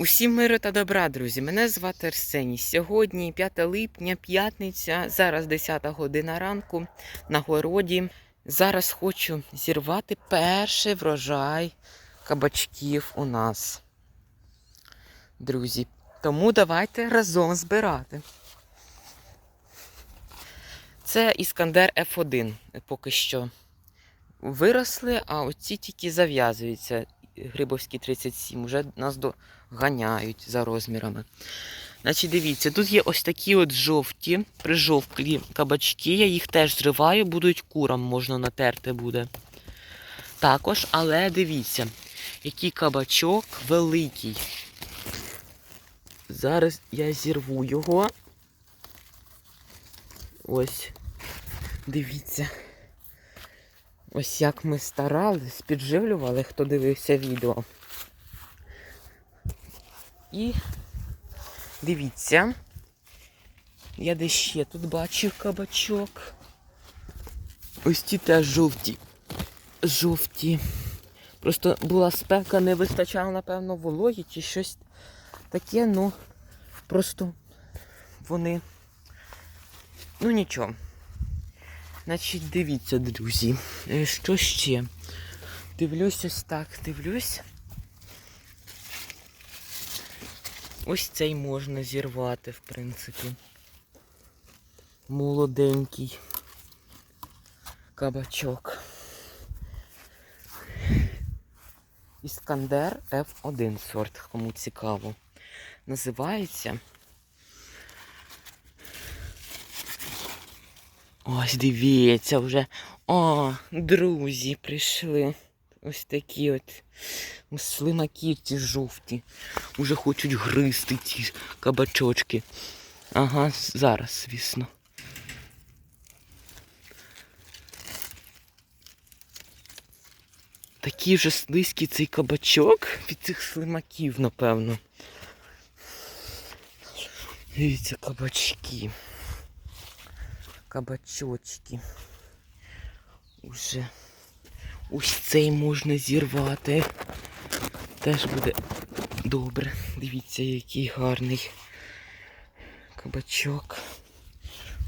Усім миру та добра, друзі. Мене звати Арсеній. Сьогодні 5 липня, п'ятниця, зараз 10 година ранку на городі. Зараз хочу зірвати перший врожай кабачків у нас. Друзі, тому давайте разом збирати. Це Іскандер F1 поки що виросли, а оці тільки зав'язуються. Грибовські 37 вже нас доганяють за розмірами. Значить, дивіться, тут є ось такі от жовті, прижовклі кабачки. Я їх теж зриваю, будуть курам можна натерти буде. Також, але дивіться, який кабачок великий. Зараз я зірву його. Ось, дивіться. Ось як ми старались, підживлювали, хто дивився відео. І дивіться, я де ще тут бачив кабачок. Ось ті теж жовті. Жовті. Просто була спека, не вистачало, напевно, вологі чи щось таке, ну просто вони. Ну нічого. Значить, дивіться, друзі, е, що ще? Дивлюсь ось так, дивлюсь. Ось цей можна зірвати, в принципі. Молоденький кабачок. Іскандер F1 сорт, кому цікаво. Називається. Ось дивіться вже. О, друзі прийшли. Ось такі от слимаки ці жовті. Уже хочуть гризти ці кабачочки. Ага, зараз, звісно. Такий вже слизький цей кабачок від цих слимаків, напевно. Дивіться, кабачки кабачочки. Уже ось цей можна зірвати. Теж буде добре. Дивіться, який гарний кабачок.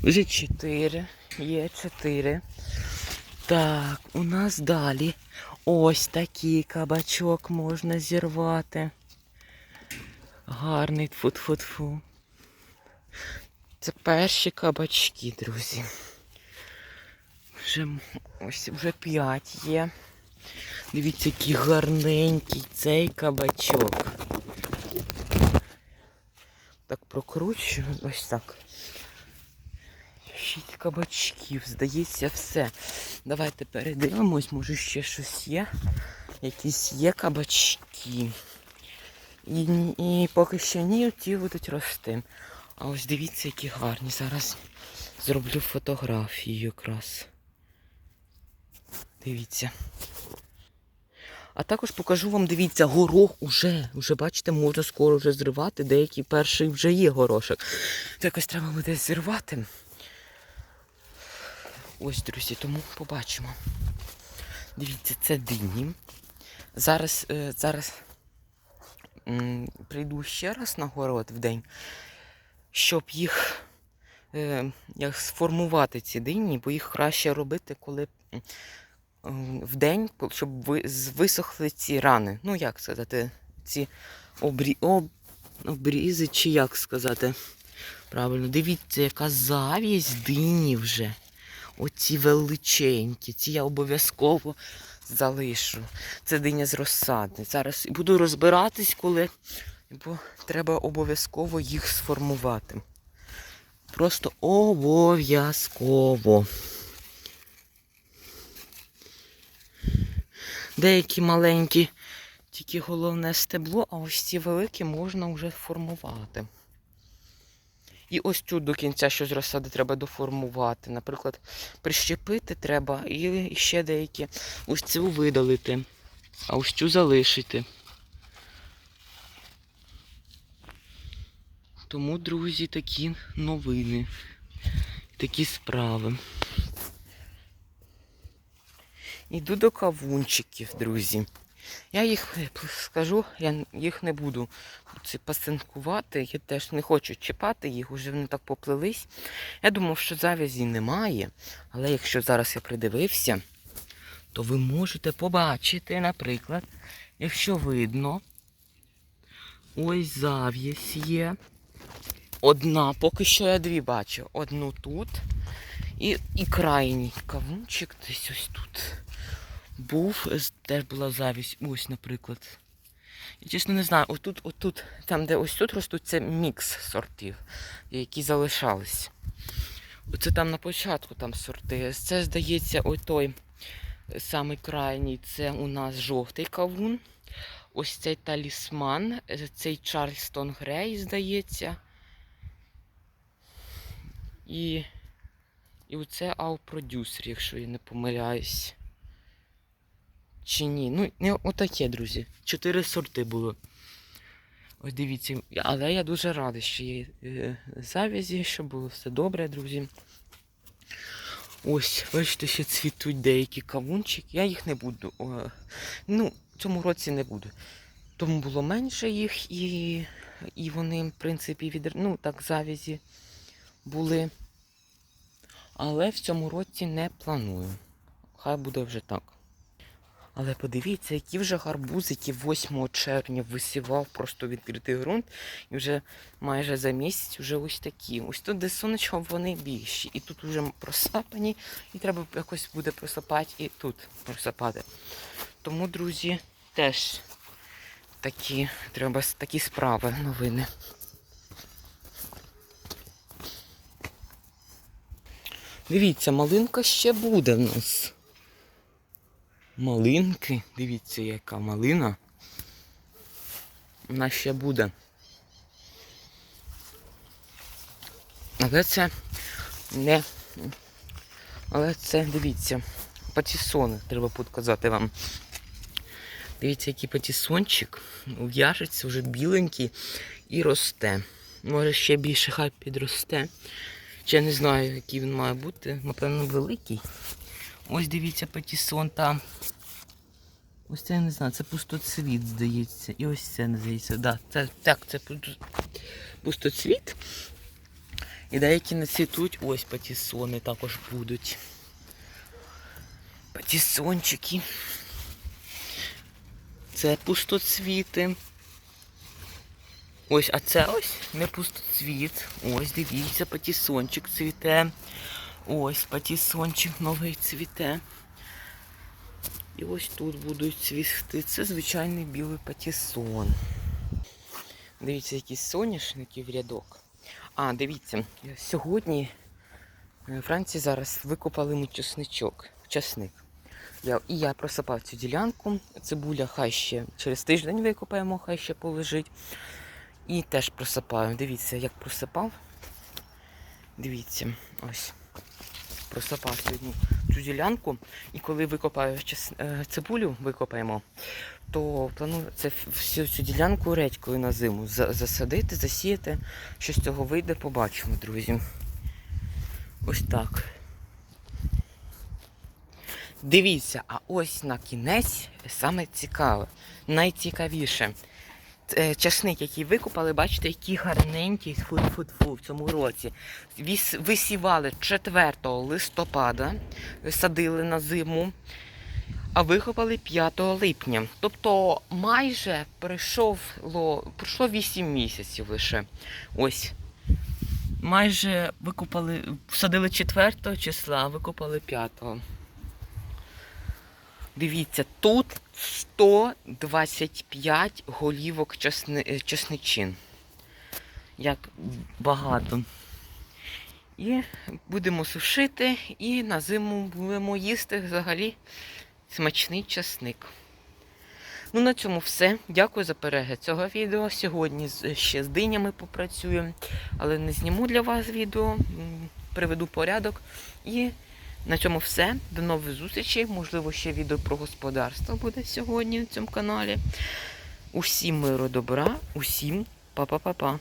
Вже чотири. Є чотири. Так, у нас далі ось такий кабачок можна зірвати. Гарний тфу-тфу-тфу. Це перші кабачки, друзі. Вже ось вже п'ять є. Дивіться, який гарненький цей кабачок. Так прокручую, ось так. Шість кабачків, здається, все. Давайте передивимось, може ще щось є. Якісь є кабачки. І, і поки що ні, ті будуть рости. А ось дивіться, які гарні. Зараз зроблю фотографію якраз. Дивіться. А також покажу вам, дивіться, горох уже. Уже, бачите, можна скоро вже зривати. Деякий перший вже є горошок. То якось треба буде зірвати. Ось, друзі, тому побачимо. Дивіться, це дині. Зараз, е, зараз прийду ще раз на город в день щоб їх е, як сформувати ці дині, бо їх краще робити, коли в день, щоб ви, висохли ці рани. Ну, як сказати, ці обрі, об, обрізи, чи як сказати. Правильно, дивіться, яка завість дині вже. Оці величенькі. Ці я обов'язково залишу. Це диня з розсади. Зараз буду розбиратись, коли бо треба обов'язково їх сформувати. Просто обов'язково. Деякі маленькі, тільки головне стебло, а ось ці великі можна вже формувати. І ось тут до кінця щось розсади треба доформувати. Наприклад, прищепити треба і ще деякі ось цю видалити, а ось цю залишити. Тому, друзі, такі новини, такі справи. Іду до кавунчиків, друзі. Я їх скажу, я їх не буду пасинкувати. Я теж не хочу чіпати їх, уже вони так поплились. Я думав, що завязі немає, але якщо зараз я придивився, то ви можете побачити, наприклад, якщо видно, ось зав'язь є. Одна, поки що я дві бачу. Одну тут і, і крайній кавунчик десь ось тут. Був, теж була завість. Ось, наприклад. Я чесно не знаю, отут, отут, там, де ось тут ростуть, це мікс сортів, які залишались. Оце там на початку там сорти. Це, здається, ой той самий крайній, це у нас жовтий кавун. Ось цей талісман, е, цей Чарльстон Грей, здається. І, і оце Ау-продюсер, якщо я не помиляюсь. Чи ні? Ну, не отаке, друзі. Чотири сорти було. Ось дивіться, але я дуже радий, що є е, завязі, що було все добре, друзі. Ось, бачите, ще цвітуть деякі кавунчики. Я їх не буду. О, ну, в цьому році не буду. Тому було менше їх, і, і вони, в принципі, від, ну, так, завязі були. Але в цьому році не планую. Хай буде вже так. Але подивіться, які вже гарбузики 8 червня висівав просто відкритий ґрунт. І вже майже за місяць вже ось такі. Ось тут, де сонечко, вони більші. І тут вже просапані, і треба якось буде просапати і тут просапати. Тому, друзі, теж такі, треба такі справи, новини. Дивіться, малинка ще буде в нас. Малинки, дивіться, яка малина. Вона ще буде. Але це не. Але це, дивіться, патісони, треба показати вам. Дивіться, який патісончик. В'яжеться вже біленький і росте. Може ще більше хай підросте. Ще не знаю, який він має бути. Напевно, великий. Ось дивіться патісон там. Ось це я не знаю, це пустоцвіт, здається. І ось це здається. Да, це, так, це пустоцвіт. І деякі не цвітуть, ось патісони також будуть. Патісончики. Це пустоцвіти. Ось, а це ось не пустоцвіт. Ось, дивіться, патісончик цвіте. Ось патісончик новий цвіте. І ось тут будуть цвісти. Це звичайний білий патісон. Дивіться, якісь соняшники в рядок. А, дивіться, сьогодні е, вранці зараз викопали ми чесничок. Часник. Я, і я просипав цю ділянку. Цибуля хай ще через тиждень викопаємо, хай ще полежить. І теж просипаю. Дивіться, як просипав. Дивіться, ось. Просипав сьогодні цю ділянку. І коли викопаю е, цибулю, викопаємо, то планую це всю цю ділянку редькою на зиму засадити, засіяти. Що з цього вийде, побачимо, друзі. Ось так. Дивіться, а ось на кінець саме цікаве, найцікавіше. Е, Часник, який викопали, бачите, який гарненький фу-фу-фу в цьому році. Висівали 4 листопада, садили на зиму, а викопали 5 липня. Тобто майже пройшло, пройшло 8 місяців лише. Ось. Майже викопали, садили 4 числа, викопали 5. Дивіться, тут 125 голівок чесни, е, чесничин. Як багато. І будемо сушити і на зиму будемо їсти взагалі смачний чесник. Ну, на цьому все. Дякую за перегляд цього відео. Сьогодні ще з динями попрацюю, але не зніму для вас відео, приведу порядок. І на цьому все. До нових зустрічей. Можливо, ще відео про господарство буде сьогодні на цьому каналі. Усім миру добра, усім па-па-па-па.